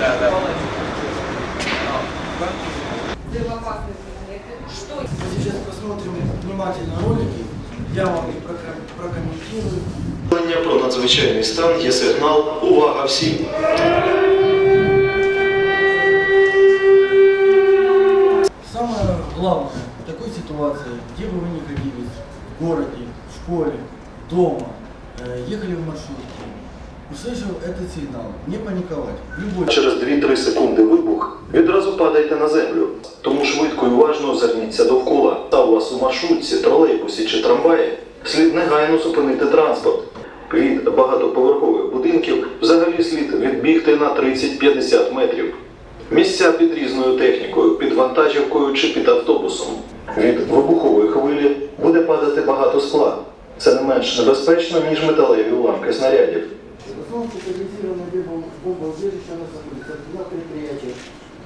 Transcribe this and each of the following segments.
Да, да. Мы сейчас посмотрим внимательно ролики, я вам их прока- прокомментирую. Повідомлення про надзвичайний стан є сигнал Увага всім! Самое главное в такой ситуации, где бы вы ни находились, в городе, в школе, дома, э, ехали в маршрутке, услышал этот сигнал, не паниковать. Любой Через 2-3 секунди вибух відразу падайте на землю. Тому швидко і уважно озирніться довкола. Та у вас у маршрутці, тролейбусі чи трамваї слід негайно зупинити транспорт. Від багатоповерхових будинків взагалі слід відбігти на 30-50 метрів. Місця під різною технікою, під вантажівкою чи під автобусом. Від вибухової хвилі буде падати багато скла. Це не менш небезпечно, ніж металеві уламки снарядів. Солнце стабилизированное бомбоубежище находится на предприятии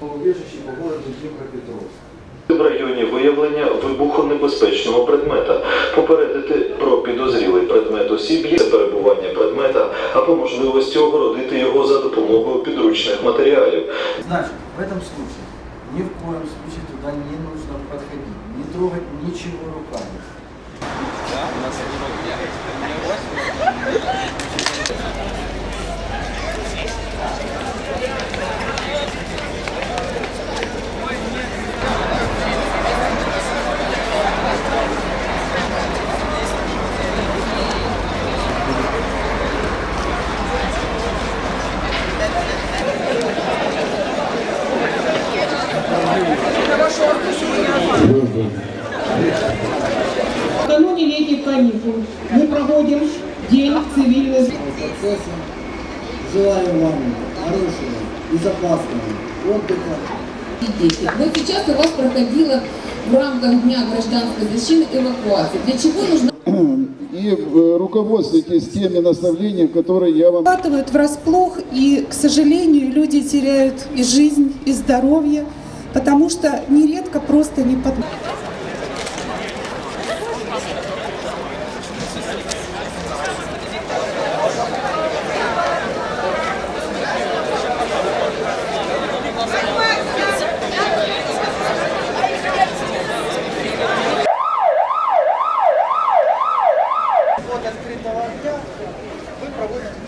бомбоубежище по городу Днепропетровск. В районі виявлення вибухонебезпечного предмета, попередити про підозрілий предмет осіб є перебування предмета, а по можливості огородити його за допомогою підручних матеріалів. Значит, в этом случае ни в коем случае туда не нужно подходить, не трогать ничего руками. Накануне летних каникул мы проводим День цивильной процесса. Желаю вам хорошего, безопасного отдыха. дети. Вот сейчас у вас проходила в рамках Дня гражданской защиты эвакуация. Для чего нужна и э, руководствуйтесь теми наставлениями, которые я вам врасплох, и, к сожалению, люди теряют и жизнь, и здоровье, потому что нередко просто не под... Вы проводите